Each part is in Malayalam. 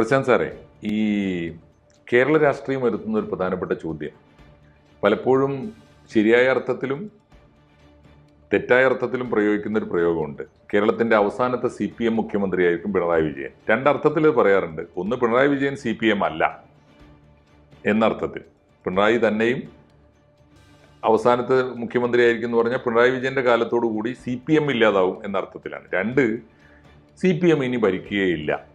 പ്രശാന്ത് സാറേ ഈ കേരള രാഷ്ട്രീയം വരുത്തുന്ന ഒരു പ്രധാനപ്പെട്ട ചോദ്യം. പലപ്പോഴും ശരിയായ അർത്ഥത്തിലും തെറ്റായ അർത്ഥത്തിലും പ്രയോഗിക്കുന്ന ഒരു പ്രയോഗമുണ്ട്. കേരളത്തിന്റെ അവസാനത്തെ സി പി എം മുഖ്യമന്ത്രിയായിരിക്കും പിണറായി വിജയൻ. രണ്ടർത്ഥത്തിൽ പറയാറുണ്ട്. ഒന്ന് Pinarayi Vijayan C P M അല്ല എന്നർത്ഥത്തിൽ. പിണറായി തന്നെയും അവസാനത്തെ മുഖ്യമന്ത്രിയായിരിക്കും എന്ന് പറഞ്ഞാൽ പിണറായി വിജയന്റെ കാലത്തോടു കൂടി സി പി എം ഇല്ലാതാവും എന്ന അർത്ഥത്തിലാണ് രണ്ട് സി പി എം ഇനി ഭരിക്കുകയില്ല.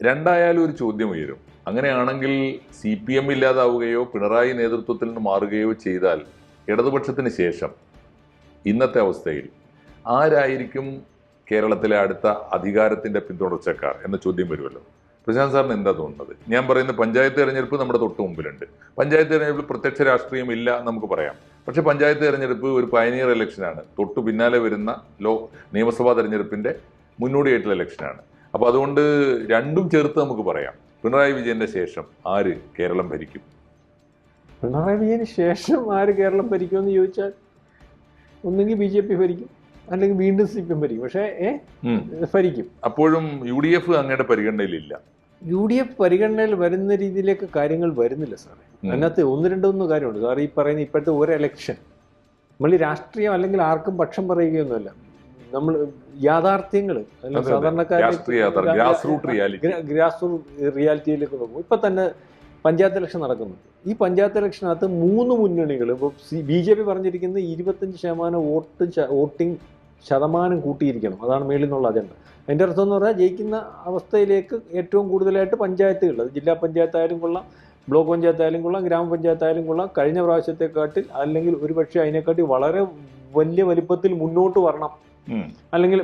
രണ്ടായാലും ഒരു ചോദ്യം ഉയരും. അങ്ങനെയാണെങ്കിൽ സി പി എം ഇല്ലാതാവുകയോ പിണറായി നേതൃത്വത്തിൽ നിന്ന് മാറുകയോ ചെയ്താൽ ഇടതുപക്ഷത്തിന് ശേഷം ഇന്നത്തെ അവസ്ഥയിൽ ആരായിരിക്കും കേരളത്തിലെ അടുത്ത അധികാരത്തിന്റെ പിന്തുടർച്ചക്കാർ എന്ന ചോദ്യം വരുമല്ലോ. പ്രശാന്ത് സാറിന് എന്താ തോന്നുന്നത്? ഞാൻ പറയുന്ന പഞ്ചായത്ത് തിരഞ്ഞെടുപ്പ് നമ്മുടെ തൊട്ട് മുമ്പിലുണ്ട്. പഞ്ചായത്ത് തെരഞ്ഞെടുപ്പിൽ പ്രത്യക്ഷ രാഷ്ട്രീയം ഇല്ല നമുക്ക് പറയാം. പക്ഷെ പഞ്ചായത്ത് തിരഞ്ഞെടുപ്പ് ഒരു പയനിയർ ഇലക്ഷനാണ് തൊട്ടു പിന്നാലെ വരുന്ന ലോ നിയമസഭാ തിരഞ്ഞെടുപ്പിന്റെ മുന്നോടിയായിട്ടുള്ള ഇലക്ഷനാണ് അപ്പോൾ അതുകൊണ്ട് രണ്ടും ചേർത്ത് നമുക്ക് പറയാം. പിണറായി വിജയന്റെ ശേഷം ആര് കേരളം ഭരിക്കും? പിണറായി വിജയന് ശേഷം ആര് കേരളം ഭരിക്കുമെന്ന് ചോദിച്ചാൽ ഒന്നുകിൽ ബി ജെ പി ഭരിക്കും അല്ലെങ്കിൽ വീണ്ടും സി പി എം ഭരിക്കും. പക്ഷേ ഏ ഭരിക്കും. അപ്പോഴും യു ഡി എഫ് അങ്ങയുടെ പരിഗണനയിലില്ല. യു ഡി എഫ് പരിഗണനയിൽ വരുന്ന രീതിയിലേക്ക് കാര്യങ്ങൾ വരുന്നില്ല സാറേ. അതിനകത്ത് ഒന്ന് രണ്ടൊന്ന് കാര്യമുണ്ട്. സാർ ഈ പറയുന്ന ഇപ്പോഴത്തെ ഒരു എലക്ഷൻ നമ്മൾ രാഷ്ട്രീയം അല്ലെങ്കിൽ ആർക്കും പക്ഷം പറയുകയൊന്നുമല്ല. നമ്മൾ യാഥാർത്ഥ്യങ്ങൾ ഗ്രാസ് റൂട്ട് റിയാലിറ്റിയിലേക്ക് നോക്കും ഇപ്പൊ തന്നെ പഞ്ചായത്ത് ഇലക്ഷൻ നടക്കുന്നു ഈ പഞ്ചായത്ത് ഇലക്ഷനകത്ത് മൂന്ന് മുന്നണികൾ ഇപ്പോൾ ബി ജെ പി പറഞ്ഞിരിക്കുന്നത് ഇരുപത്തഞ്ച് ശതമാനം വോട്ട് വോട്ടിംഗ് ശതമാനം കൂട്ടിയിരിക്കണം. അതാണ് മേളിൽ നിന്നുള്ള അജണ്ട. അതിന്റെ അർത്ഥം എന്ന് പറഞ്ഞാൽ ജയിക്കുന്ന അവസ്ഥയിലേക്ക് ഏറ്റവും കൂടുതലായിട്ട് പഞ്ചായത്തുകൾ അത് ജില്ലാ പഞ്ചായത്തായാലും കൊള്ളാം ബ്ലോക്ക് പഞ്ചായത്തായാലും കൊള്ളാം ഗ്രാമപഞ്ചായത്തായാലും കൊള്ളാം. കഴിഞ്ഞ പ്രാവശ്യത്തെക്കാട്ടിൽ അല്ലെങ്കിൽ ഒരുപക്ഷെ അതിനെക്കാട്ടി വളരെ വലിയ വലിപ്പത്തിൽ മുന്നോട്ട് വരണം. അല്ലെങ്കിൽ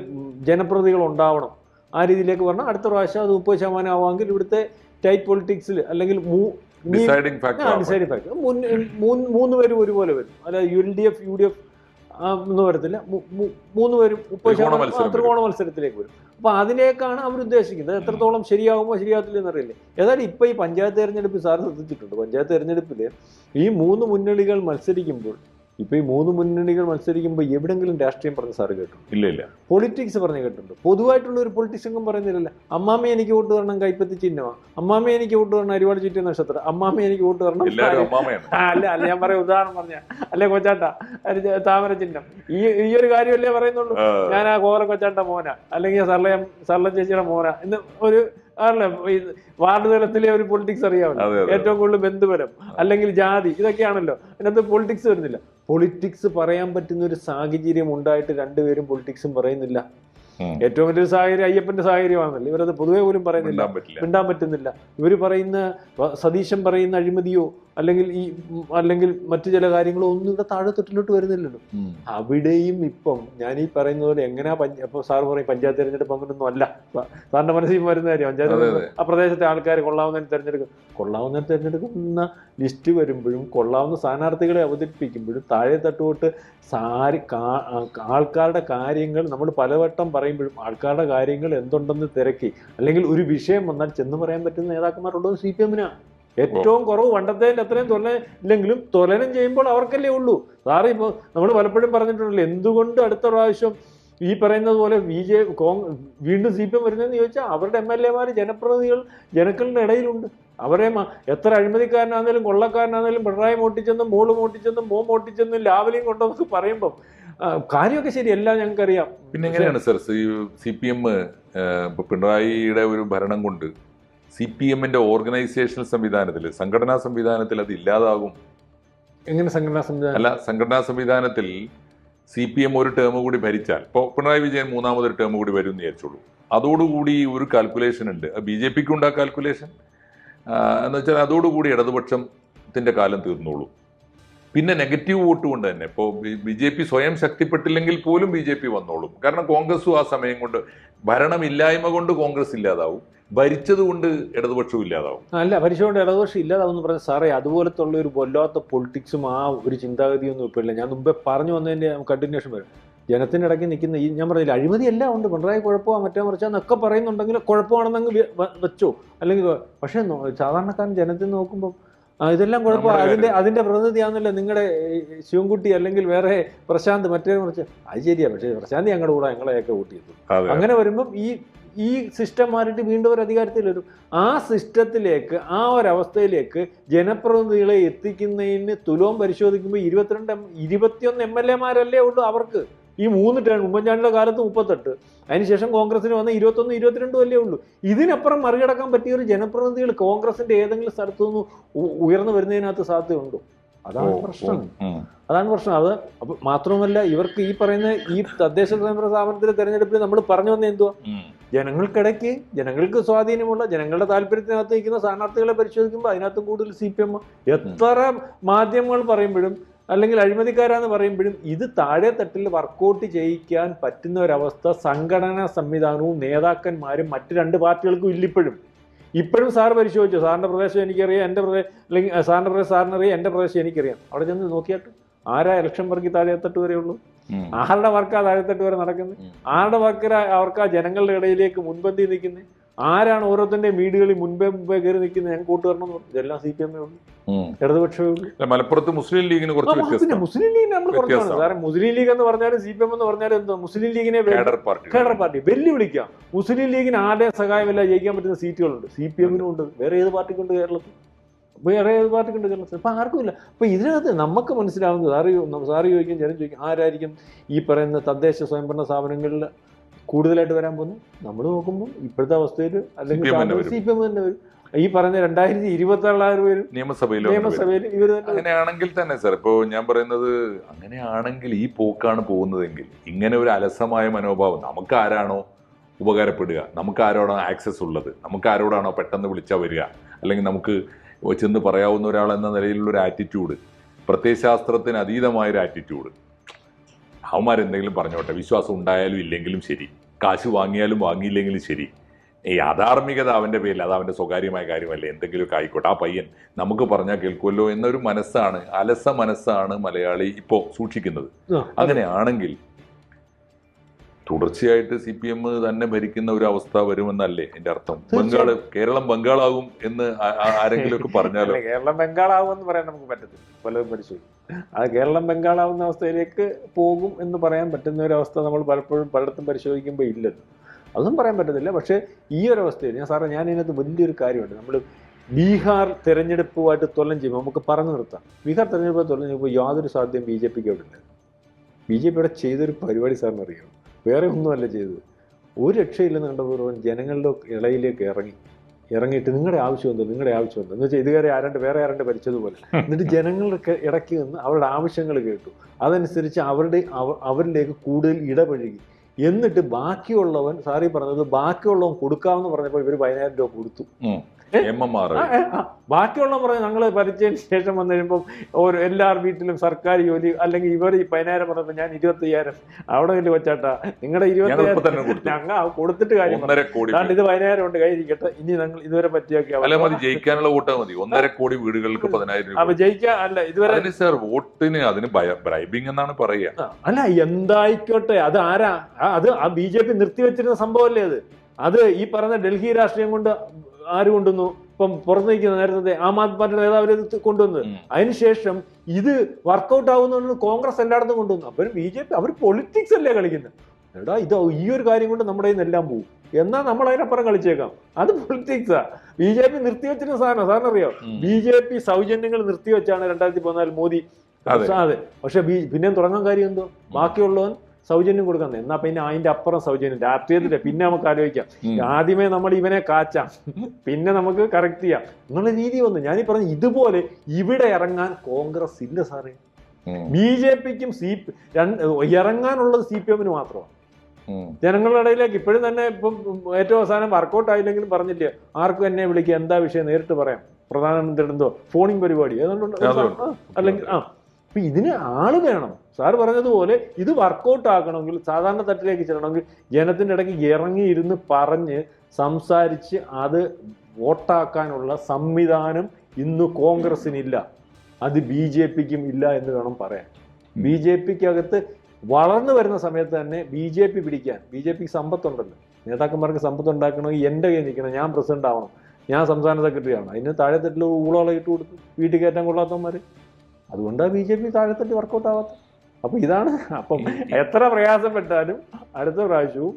ജനപ്രതികൾ ഉണ്ടാവണം. ആ രീതിയിലേക്ക് പറഞ്ഞാൽ അടുത്ത പ്രാവശ്യം അത് മുപ്പത് ശതമാനം ആവാമെങ്കിൽ ഇവിടുത്തെ ടൈറ്റ് പൊളിറ്റിക്സിൽ അല്ലെങ്കിൽ ഡിസൈഡിങ് ഫാക്ടർ മൂന്ന് പേരും ഒരുപോലെ വരും. അല്ല U L D F U D F ഒന്നും വരത്തില്ല മൂന്ന് പേരും മുപ്പത് ശതമാനം ത്രികോണ മത്സരത്തിലേക്ക് വരും. അപ്പൊ അതിലേക്കാണ് അവർ ഉദ്ദേശിക്കുന്നത്. എത്രത്തോളം ശരിയാകുമോ ശരിയാകത്തില്ല എന്നറിയില്ല. ഏതായാലും ഇപ്പൊ ഈ പഞ്ചായത്ത് തെരഞ്ഞെടുപ്പ് സാർ ശ്രദ്ധിച്ചിട്ടുണ്ട്. പഞ്ചായത്ത് തെരഞ്ഞെടുപ്പിൽ ഈ മൂന്ന് മുന്നണികൾ മത്സരിക്കുമ്പോൾ ഇപ്പൊ ഈ മൂന്ന് മുന്നണികൾ മത്സരിക്കുമ്പോൾ എവിടെങ്കിലും രാഷ്ട്രീയം പറഞ്ഞ സാറ് കേട്ടു? ഇല്ല ഇല്ല. പൊളിറ്റിക്സ് പറഞ്ഞ് കേട്ടിട്ടുണ്ട്. പൊതുവായിട്ടുള്ള ഒരു പൊളിറ്റിക്സ് എങ്ങും പറയുന്നില്ല അമ്മാമ്മ എനിക്ക് വോട്ട് തരണം കൈപ്പത്തി ചിഹ്നമാ. അമ്മാമ്മ എനിക്ക് വോട്ട് തരണം അരിവാൾ ചുറ്റിയ നക്ഷത്രം. അമ്മാമ്മ എനിക്ക് വോട്ട് തരണം അല്ല അല്ല ഞാൻ പറയാം ഉദാഹരണം പറഞ്ഞ. അല്ലെ കൊച്ചാട്ട? താമര ചിഹ്നം. ഈ ഈ ഒരു കാര്യമല്ലേ പറയുന്നുള്ളൂ. ഞാൻ ആ കോല കൊച്ചാട്ട മോന. അല്ലെങ്കിൽ സർല സർല ചേച്ചിയുടെ മോന. എന്ന് ഒരു ആണല്ലോ വാർഡ് തലത്തിലെ ഒരു പൊളിറ്റിക്സ് അറിയാമല്ലോ. ഏറ്റവും കൂടുതൽ ബന്ധുപരം അല്ലെങ്കിൽ ജാതി ഇതൊക്കെയാണല്ലോ. അതിനകത്ത് പൊളിറ്റിക്സ് വരുന്നില്ല. പൊളിറ്റിക്സ് പറയാൻ പറ്റുന്ന ഒരു സാഹചര്യം ഉണ്ടായിട്ട് രണ്ടുപേരും പൊളിറ്റിക്സും പറയുന്നില്ല. ഏറ്റവും വലിയൊരു സാഹചര്യം അയ്യപ്പന്റെ സാഹചര്യമാണല്ലോ. ഇവരത് പൊതുവെ പോലും പറയുന്നില്ല. മിണ്ടാൻ പറ്റുന്നില്ല. ഇവർ പറയുന്ന സതീശൻ പറയുന്ന അഴിമതിയോ അല്ലെങ്കിൽ ഈ അല്ലെങ്കിൽ മറ്റു ചില കാര്യങ്ങളോ ഒന്നും ഇവിടെ താഴെ തൊട്ടിലോട്ട് വരുന്നില്ലല്ലോ അവിടെയും ഇപ്പം ഞാൻ ഈ പറയുന്ന പോലെ എങ്ങനെയാ അപ്പോൾ സാർ പറയും പഞ്ചായത്ത് തെരഞ്ഞെടുപ്പ് അങ്ങനൊന്നും അല്ല. സാറിന്റെ മനസ്സിൽ വരുന്ന കാര്യം പഞ്ചായത്ത് ആ പ്രദേശത്തെ ആൾക്കാർ കൊള്ളാവുന്ന തെരഞ്ഞെടുക്കും കൊള്ളാവുന്ന തെരഞ്ഞെടുക്കുന്ന ലിസ്റ്റ് വരുമ്പോഴും കൊള്ളാവുന്ന സ്ഥാനാർത്ഥികളെ അവതരിപ്പിക്കുമ്പോഴും താഴെ തട്ടുകൊട്ട് സാരി ആൾക്കാരുടെ കാര്യങ്ങൾ നമ്മൾ പലവട്ടം പറയുമ്പോഴും ആൾക്കാരുടെ കാര്യങ്ങൾ എന്തുണ്ടെന്ന് തിരക്കി അല്ലെങ്കിൽ ഒരു വിഷയം വന്നാൽ ചെന്ന് പറയാൻ പറ്റുന്ന നേതാക്കന്മാരുള്ളത് സി പി എമ്മിനാണ് ഏറ്റവും കുറവ് പണ്ടത്തേന്റെ അത്രയും തൊല ഇല്ലെങ്കിലും തൊലനം ചെയ്യുമ്പോൾ അവർക്കല്ലേ ഉള്ളൂ. സാറ് ഇപ്പോൾ നമ്മൾ പലപ്പോഴും പറഞ്ഞിട്ടുണ്ടല്ലോ എന്തുകൊണ്ട് അടുത്ത പ്രാവശ്യം ഈ പറയുന്നത് പോലെ ബി ജെ കോൺഗ്രസ് വീണ്ടും സി പി എം വരുന്നതെന്ന് ചോദിച്ചാൽ അവരുടെ എം എൽ എമാർ ജനപ്രതിനിധികൾ ജനക്കളുടെ ഇടയിലുണ്ട്. അവരെ എത്ര അഴിമതിക്കാരനാണെങ്കിലും കൊള്ളക്കാരനാണെങ്കിലും പിണറായി മോട്ടിച്ചെന്നും മോൾ മോട്ടിച്ചെന്നും മോ മോട്ടിച്ചെന്നും ലാവലിയും കൊണ്ടൊക്കെ പറയുമ്പം കാര്യമൊക്കെ ശരി എല്ലാം ഞങ്ങൾക്കറിയാം. പിന്നെ എങ്ങനെയാണ് സർ? സി പി എം പിണറായിയുടെ ഒരു ഭരണം കൊണ്ട് സി പി എമ്മിന്റെ ഓർഗനൈസേഷണൽ സംവിധാനത്തിൽ സംഘടനാ സംവിധാനത്തിൽ അത് ഇല്ലാതാകും. എങ്ങനെ സംഘടനാ സംവിധാനം? അല്ല സംഘടനാ സംവിധാനത്തിൽ സി പി എം ഒരു ടേം കൂടി ഭരിച്ചാൽ ഇപ്പോൾ പിണറായി വിജയൻ മൂന്നാമതൊരു ടേം കൂടി വരും എന്ന് വിചാരിച്ചോളൂ അതോടുകൂടി ഒരു കാൽക്കുലേഷൻ ഉണ്ട്. ബി ജെ പിക്ക് ഉണ്ട് ആ കാൽക്കുലേഷൻ എന്ന് വെച്ചാൽ അതോടുകൂടി ഇടതുപക്ഷത്തിന്റെ കാലം തീർന്നോളൂ. പിന്നെ നെഗറ്റീവ് വോട്ട് കൊണ്ട് തന്നെ ഇപ്പോൾ ബി ജെ പി സ്വയം ശക്തിപ്പെട്ടില്ലെങ്കിൽ പോലും ബി ജെ പി വന്നോളും. കാരണം കോൺഗ്രസും ആ സമയം കൊണ്ട് ഭരണമില്ലായ്മ കൊണ്ട് കോൺഗ്രസ് ഇല്ലാതാവും. ഭരിച്ചത് കൊണ്ട് ഇടതുപക്ഷവും ഇല്ലാതാവും. അല്ല ഭരിച്ചുകൊണ്ട് ഇടതുപക്ഷം ഇല്ലാതാവും എന്ന് പറഞ്ഞ സാറേ അതുപോലത്തുള്ള ഒരു വല്ലാത്ത പൊളിറ്റിക്സും ആ ഒരു ചിന്താഗതിയൊന്നും ഇപ്പോൾ ഇല്ല. ഞാൻ മുമ്പേ പറഞ്ഞു വന്നതിന്റെ കണ്ടിന്യൂഷൻ വരും. ജനത്തിനിടയ്ക്ക് നിൽക്കുന്ന ഈ ഞാൻ പറഞ്ഞില്ല അഴിമതി എല്ലാം ഉണ്ട്. പിണറായി കുഴപ്പമോ മറ്റേ മറിച്ചാൽ എന്നൊക്കെ പറയുന്നുണ്ടെങ്കിൽ കുഴപ്പമാണെന്നെങ്കിൽ വെച്ചോ. അല്ലെങ്കിൽ പക്ഷേ സാധാരണക്കാരൻ ജനത്തിൽ നോക്കുമ്പോൾ ഇതെല്ലാം കുഴപ്പമാണ് അതിന്റെ അതിന്റെ പ്രതിനിധിയാണല്ലോ നിങ്ങളുടെ ശിവൻകുട്ടി അല്ലെങ്കിൽ വേറെ പ്രശാന്ത് മറ്റേ മറിച്ച്. അത് ശരിയാ പക്ഷേ പ്രശാന്ത് ഞങ്ങളുടെ കൂടെ ഞങ്ങളെയൊക്കെ കൂട്ടിയെത്തും അതെ. അങ്ങനെ വരുമ്പം ഈ ഈ സിസ്റ്റം മാറിയിട്ട് വീണ്ടും ഒരു അധികാരത്തിൽ വരും. ആ സിസ്റ്റത്തിലേക്ക് ആ ഒരവസ്ഥയിലേക്ക് ജനപ്രതിനിധികളെ എത്തിക്കുന്നതിന് തുലവും പരിശോധിക്കുമ്പോൾ ഇരുപത്തിരണ്ട് ഇരുപത്തിയൊന്ന് എം എൽ എമാരല്ലേ ഉള്ളൂ അവർക്ക്. ഈ മൂന്ന് ടേൺ ഉമ്മൻചാണ്ടിയുടെ കാലത്ത് മുപ്പത്തെട്ട്. അതിനുശേഷം കോൺഗ്രസിന് വന്ന ഇരുപത്തൊന്ന് ഇരുപത്തിരണ്ടും അല്ലേ ഉള്ളൂ. ഇതിനപ്പുറം മറികടക്കാൻ പറ്റിയ ഒരു ജനപ്രതിനിധികൾ കോൺഗ്രസിന്റെ ഏതെങ്കിലും സ്ഥലത്തു നിന്ന് ഉയർന്നു വരുന്നതിനകത്ത് സാധ്യതയുണ്ടോ? അതാണ് പ്രശ്നം. അതാണ് പ്രശ്നം. അത് അപ്പൊ മാത്രമല്ല ഇവർക്ക് ഈ പറയുന്ന ഈ തദ്ദേശ സ്വയംഭരണ സ്ഥാപനത്തിലെ തെരഞ്ഞെടുപ്പിൽ നമ്മൾ പറഞ്ഞു വന്ന എന്തുവാ. ജനങ്ങൾക്കിടയ്ക്ക് ജനങ്ങൾക്ക് സ്വാധീനമുള്ള ജനങ്ങളുടെ താല്പര്യത്തിനകത്ത് നിൽക്കുന്ന സ്ഥാനാർത്ഥികളെ പരിശോധിക്കുമ്പോൾ അതിനകത്ത് കൂടുതൽ സി പി എം എത്ര മാധ്യമങ്ങൾ പറയുമ്പോഴും അല്ലെങ്കിൽ അഴിമതിക്കാരാന്ന് പറയുമ്പോഴും ഇത് താഴെ തട്ടിൽ വർക്കൗട്ട് ചെയ്യിക്കാൻ പറ്റുന്ന ഒരവസ്ഥ സംഘടനാ സംവിധാനവും നേതാക്കന്മാരും മറ്റു രണ്ട് പാർട്ടികൾക്കും ഇല്ലിപ്പോഴും. ഇപ്പോഴും സാർ പരിശോധിച്ചു? സാറിന്റെ പ്രദേശം എനിക്കറിയാം എന്റെ പ്രദേശം അല്ലെങ്കിൽ സാറിന്റെ പ്രദേശം സാറിനറിയാം എന്റെ പ്രദേശം എനിക്കറിയാം. അവിടെ ചെന്ന് നോക്കിയാട്ട് ആരാ ഇലക്ഷൻ വർക്കി താഴെ തട്ട് ഉം. ആരുടെ വർക്കാ താഴെത്തട്ട് വരെ നടക്കുന്നത്. ആരുടെ വർക്കര അവർക്കാ ആ ജനങ്ങളുടെ ഇടയിലേക്ക് മുൻപന്തി നിൽക്കുന്നത് ആരാണ് ഓരോരുത്തരുടെ വീടുകളിൽ മുൻപേ മുമ്പേ കയറി നിൽക്കുന്നത് ഞാൻ കൂട്ടുവരണം എന്ന് പറഞ്ഞു. ഇതെല്ലാം സി പി എമ്മേ ഉള്ളൂ. ഇടതുപക്ഷമേ ഉള്ളൂ മലപ്പുറത്ത് മുസ്ലിം ലീഗിന് പിന്നെ മുസ്ലിം ലീഗിന് നമ്മൾ കുറച്ചാണ് വ്യത്യാസം. മുസ്ലിം ലീഗ് എന്ന് പറഞ്ഞാലും സി പി എം എന്ന് പറഞ്ഞാലും എന്തോ? മുസ്ലിം ലീഗിനെ കേഡർ പാർട്ടി. വെല്ലുവിളിക്കാം. മുസ്ലിം ലീഗിന് ആരുടെ സഹായമല്ല ജയിക്കാൻ പറ്റുന്ന സീറ്റുകളുണ്ട്. സി പി എമ്മിനും ഉണ്ട്. വേറെ ഏത് പാർട്ടിക്കുണ്ട് കേരളത്തിൽ? വേറെ ഏത് പാർട്ടിക്കുണ്ട് കേരളത്തിൽ അപ്പൊ ആർക്കുമില്ല അപ്പോൾ ഇതിനകത്ത് നമുക്ക് മനസ്സിലാവുന്നത് സാറ് സാറി ചോദിക്കും ജനം ചോദിക്കും ആരായിരിക്കും ഈ പറയുന്ന തദ്ദേശ സ്വയംഭരണ സ്ഥാപനങ്ങളിൽ കൂടുതലായിട്ട് വരാൻ പോകുന്നത്? നമ്മൾ നോക്കുമ്പോൾ ഇപ്പോഴത്തെ അവസ്ഥയിൽ അല്ലെങ്കിൽ സി പി എം തന്നെ വരും. ഈ പറഞ്ഞ രണ്ടായിരത്തി ഇരുപത്തി ആറായിരം പേരും നിയമസഭയിൽ നിയമസഭയിൽ ഇവർ. അങ്ങനെയാണെങ്കിൽ തന്നെ സാർ ഇപ്പോൾ ഞാൻ പറയുന്നത് അങ്ങനെയാണെങ്കിൽ ഈ പോക്കാണ് പോകുന്നതെങ്കിൽ ഇങ്ങനെ ഒരു അലസമായ മനോഭാവം നമുക്ക് ആരാണോ ഉപകാരപ്പെടുക? നമുക്ക് ആരോടാണോ ആക്സസ് ഉള്ളത്? നമുക്ക് ആരോടാണോ പെട്ടെന്ന് വിളിച്ചാൽ വരിക? അല്ലെങ്കിൽ നമുക്ക് ചെന്ന് പറയാവുന്ന ഒരാൾ എന്ന നിലയിലുള്ള ഒരു ആറ്റിറ്റ്യൂഡ് പ്രത്യയശാസ്ത്രത്തിന് അതീതമായ ഒരു ആറ്റിറ്റ്യൂഡ് അവന്മാരെന്തെങ്കിലും പറഞ്ഞോട്ടെ വിശ്വാസം ഉണ്ടായാലും ഇല്ലെങ്കിലും ശരി. കാശ് വാങ്ങിയാലും വാങ്ങിയില്ലെങ്കിലും ശരി. ഈ അധാർമികത അവന്റെ പേരിൽ അത് അവന്റെ സ്വകാര്യമായ കാര്യമല്ലേ എന്തെങ്കിലുമൊക്കെ ആയിക്കോട്ടെ. ആ പയ്യൻ നമുക്ക് പറഞ്ഞാൽ കേൾക്കുമല്ലോ എന്നൊരു മനസ്സാണ് അലസ മനസ്സാണ് മലയാളി ഇപ്പോൾ സൂക്ഷിക്കുന്നത്. അങ്ങനെയാണെങ്കിൽ തുടർച്ചയായിട്ട് സി പി എം തന്നെ ഭരിക്കുന്ന ഒരു അവസ്ഥ വരുമെന്നല്ലേ എന്റെ അർത്ഥം? ബംഗാൾ കേരളം ബംഗാളാകും എന്ന് ആരെങ്കിലും ഒക്കെ പറഞ്ഞാലോ? കേരളം ബംഗാളാകും എന്ന് പറയാൻ നമുക്ക് പറ്റത്തില്ല. പലരും പരിശോധിക്കും അത് കേരളം ബംഗാളാവുന്ന അവസ്ഥയിലേക്ക് പോകും എന്ന് പറയാൻ പറ്റുന്ന ഒരു അവസ്ഥ നമ്മൾ പലപ്പോഴും പലയിടത്തും പരിശോധിക്കുമ്പോൾ ഇല്ലല്ലോ. അതൊന്നും പറയാൻ പറ്റത്തില്ല. പക്ഷേ ഈ ഒരു അവസ്ഥയിൽ ഞാൻ സാറേ ഞാൻ ഇതിനകത്ത് വലിയൊരു കാര്യമുണ്ട്. നമ്മൾ ബീഹാർ തെരഞ്ഞെടുപ്പുമായിട്ട് തൊല്ലം ചെയ്യുമ്പോൾ നമുക്ക് പറഞ്ഞു നിർത്താം. ബീഹാർ തെരഞ്ഞെടുപ്പ് തൊല്ലം ചെയ്യുമ്പോൾ യാതൊരു സാധ്യതയും ബി ജെ പിക്ക് അവിടെ ഉണ്ട് ബി ജെ പിയുടെ ചെയ്തൊരു പരിപാടി സാറിന് അറിയാം? വേറെ ഒന്നുമല്ല ചെയ്തത്. ഒരു രക്ഷയില്ലെന്ന് കണ്ടപ്പോൾ ജനങ്ങളുടെ ഇളയിലേക്ക് ഇറങ്ങി. ഇറങ്ങിയിട്ട് നിങ്ങളുടെ ആവശ്യം എന്തോ? നിങ്ങളുടെ ആവശ്യം എന്തോ? എന്ന് വെച്ചാൽ ഇതുവരെ ആരാണ്ട് വേറെ ആരാണ്ട് ഭരിച്ചതുപോലെ. എന്നിട്ട് ജനങ്ങളുടെ ഇടയ്ക്ക് നിന്ന് അവരുടെ ആവശ്യങ്ങൾ കേട്ടു. അതനുസരിച്ച് അവരുടെ അവ- അവരിലേക്ക് കൂടുതൽ ഇടപഴകി. എന്നിട്ട് ബാക്കിയുള്ളവൻ സാറി പറഞ്ഞത് ബാക്കിയുള്ളവൻ കൊടുക്കാമെന്ന് പറഞ്ഞപ്പോൾ ഇവർ പതിനായിരം രൂപ കൊടുത്തു. എം എം ആർ ബാക്കിയുള്ള പറഞ്ഞു ഞങ്ങൾ പരിചയം ശേഷം വന്നു കഴിയുമ്പോൾ ഓരോ എല്ലാ വീട്ടിലും സർക്കാർ ജോലി അല്ലെങ്കിൽ ഇവർ ഈ പതിനായിരം പറഞ്ഞപ്പോൾ ഞാൻ ഇരുപത്തി അയ്യായിരം അവിടെ വലിയ വെച്ചാട്ടാ നിങ്ങളുടെ ഇരുപത്തി ഞങ്ങൾ കൊടുത്തിട്ട് കാര്യം ഇത് പതിനായിരം ഉണ്ട് കൈയിരിക്കട്ടെ ഇനി ഞങ്ങൾ ഇതുവരെ പറ്റിയൊക്കെ മതി ജയിക്കാനുള്ള വോട്ട് മതി. ഒന്നര കോടി വീടുകൾക്ക് പതിനായിരം അപ്പൊ ജയിക്കാ ജയിക്കാൻ അല്ല ഇതുവരെ സാർ വോട്ടിന് അതിന് ബ്രൈബിംഗ് എന്നാണ് പറയുക. അല്ല എന്തായിക്കോട്ടെ അത് ആരാ? അത് ആ ബി ജെ പി നിർത്തിവെച്ചിരുന്ന സംഭവമല്ലേ അത്? അത് ഈ പറഞ്ഞ ഡൽഹി രാഷ്ട്രീയം കൊണ്ട് ആര് കൊണ്ടുവന്നു ഇപ്പം പുറത്ത് നിൽക്കുന്ന നേരത്തെ ആം ആദ്മി പാർട്ടിയുടെ നേതാവ് ഇത് കൊണ്ടുവന്നത്. അതിനുശേഷം ഇത് വർക്കൗട്ട് ആവുന്ന കോൺഗ്രസ് എല്ലായിടത്തും കൊണ്ടുവന്നു. അപ്പം ബി ജെ പി അവർ പൊളിറ്റിക്സ് അല്ലേ കളിക്കുന്നത്? എടാ ഇത് ഈ ഒരു കാര്യം കൊണ്ട് നമ്മുടെ കയ്യിൽ നിന്നെല്ലാം പോകും എന്നാൽ നമ്മൾ അതിനപ്പുറം കളിച്ചേക്കാം? അത് പൊളിറ്റിക്സാ ബി ജെ പി നിർത്തിവെച്ചിരുന്ന സാധനം സാറിന് അറിയാം? ബി ജെ പി സൗജന്യങ്ങൾ നിർത്തിവെച്ചാണ് രണ്ടായിരത്തി പതിനാല് മോദി അതെ. പക്ഷെ പിന്നെ പിന്നെയും തുടങ്ങാൻ കാര്യം എന്തോ? ബാക്കിയുള്ളവൻ സൗജന്യം കൊടുക്കാൻ എന്നാ പിന്നെ അതിന്റെ അപ്പുറം സൗജന്യം. രാഷ്ട്രീയത്തിൽ പിന്നെ നമുക്ക് ആലോചിക്കാം. ആദ്യമേ നമ്മൾ ഇവനെ കാച്ചാം. പിന്നെ നമുക്ക് കറക്റ്റ് ചെയ്യാം. എന്നുള്ള രീതി വന്നു. ഞാനീ പറഞ്ഞു ഇതുപോലെ ഇവിടെ ഇറങ്ങാൻ കോൺഗ്രസ് ഇല്ല സാറേ. ബി ജെ പിക്കും സി ഇറങ്ങാനുള്ളത് സി പി എമ്മിന് മാത്രമാണ്. ജനങ്ങളുടെ ഇടയിലേക്ക് ഇപ്പോഴും തന്നെ ഇപ്പം ഏറ്റവും അവസാനം വർക്കൗട്ട് ആയില്ലെങ്കിലും പറഞ്ഞില്ല ആർക്കും എന്നെ വിളിക്കുക എന്താ വിഷയം നേരിട്ട് പറയാം. പ്രധാനമന്ത്രിയുടെ എന്തോ ഫോണിംഗ് പരിപാടി. അതുകൊണ്ട് അതുണ്ട്. അല്ലെങ്കിൽ ആ. അപ്പൊ ഇതിന് ആൾ വേണം. സാർ പറഞ്ഞതുപോലെ ഇത് വർക്കൗട്ട് ആക്കണമെങ്കിൽ സാധാരണ തട്ടിലേക്ക് ചെല്ലണമെങ്കിൽ ജനത്തിന്റെ ഇടയ്ക്ക് ഇറങ്ങിയിരുന്ന് പറഞ്ഞ് സംസാരിച്ച് അത് വോട്ടാക്കാനുള്ള സംവിധാനം ഇന്ന് കോൺഗ്രസിനില്ല അത് ബി ജെ പിക്കും ഇല്ല എന്ന് വേണം പറയാൻ. ബി ജെ പിക്ക് അകത്ത് വളർന്നു വരുന്ന സമയത്ത് തന്നെ ബി ജെ പി പിടിക്കാൻ. ബി ജെ പിക്ക് സമ്പത്തുണ്ടല്ലോ. നേതാക്കന്മാർക്ക് സമ്പത്ത് ഉണ്ടാക്കണമെങ്കിൽ എന്റെ കയ്യിൽ നിൽക്കണം. ഞാൻ പ്രസിഡന്റ് ആവണം. ഞാൻ സംസ്ഥാന സെക്രട്ടറി ആവണം അതിന് താഴെത്തട്ടിൽ ഊളോളം ഇട്ട് കൊടുത്തു വീട്ടിൽ കയറ്റാൻ കൊള്ളാത്തവന്മാർ അതുകൊണ്ടാണ് ബി ജെ പി താഴെത്തട്ടി വർക്കൗട്ട് ആവാത്തത് അപ്പൊ ഇതാണ്. അപ്പം എത്ര പ്രയാസപ്പെട്ടാലും അടുത്ത പ്രാവശ്യവും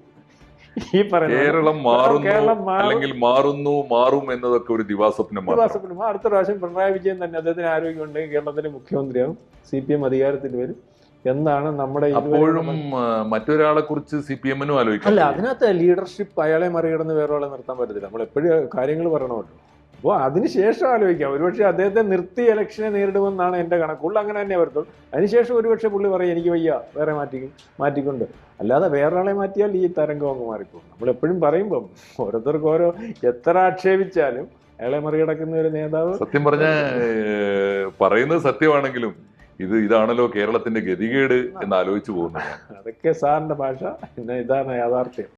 ഈ പറയുന്ന കേരളം മാറുന്നു മാറും. അല്ലെങ്കിൽ മാറുന്നു മാറും എന്നതൊക്കെ ഒരു ദിവാസ്വപ്നം മാത്രം. വാസപ്പിനും അടുത്ത പ്രാവശ്യം പിണറായി വിജയൻ തന്നെ അദ്ദേഹത്തിന് ആരോഗ്യം ഉണ്ടെങ്കിൽ കേരളത്തിന്റെ മുഖ്യമന്ത്രിയാവും സി പി എം അധികാരത്തിൽ വരും. എന്താണ് നമ്മുടെ ഇപ്പോഴും അപ്പോഴും മറ്റൊരാളെ കുറിച്ച് സി പി എമ്മിനും ആലോചിക്കാം. അല്ല അതിനകത്ത് ലീഡർഷിപ്പ് അയാളെ മറികടന്ന് വേറെ ആളെ നിർത്താൻ പറ്റത്തില്ല. നമ്മൾ എപ്പോഴും കാര്യങ്ങൾ പറയണമല്ലോ. അപ്പോൾ അതിനുശേഷം ആലോചിക്കാം. ഒരുപക്ഷെ അദ്ദേഹത്തെ നിർത്തി ഇലക്ഷനെ നേരിടുമെന്നാണ് എന്റെ കണക്കുള്ള അങ്ങനെ തന്നെ വരത്തുള്ളൂ. അതിനുശേഷം ഒരുപക്ഷെ പുള്ളി പറയും എനിക്ക് വയ്യ വേറെ മാറ്റി മാറ്റിക്കൊണ്ട്. അല്ലാതെ വേറൊരാളെ മാറ്റിയാൽ ഈ തരംഗം അങ്ങ് മാറിപ്പോകും. നമ്മൾ എപ്പോഴും പറയുമ്പം ഓരോരുത്തർക്ക് ഓരോ എത്ര ആക്ഷേപിച്ചാലും അയാളെ മറികടക്കുന്ന ഒരു നേതാവ് സത്യം പറഞ്ഞ പറയുന്നത് സത്യമാണെങ്കിലും ഇത് ഇതാണല്ലോ കേരളത്തിന്റെ ഗതികേട് എന്ന് ആലോചിച്ചു പോകുന്നത്. അതൊക്കെ സാറിന്റെ ഭാഷ. പിന്നെ ഇതാണ് യാഥാർത്ഥ്യം.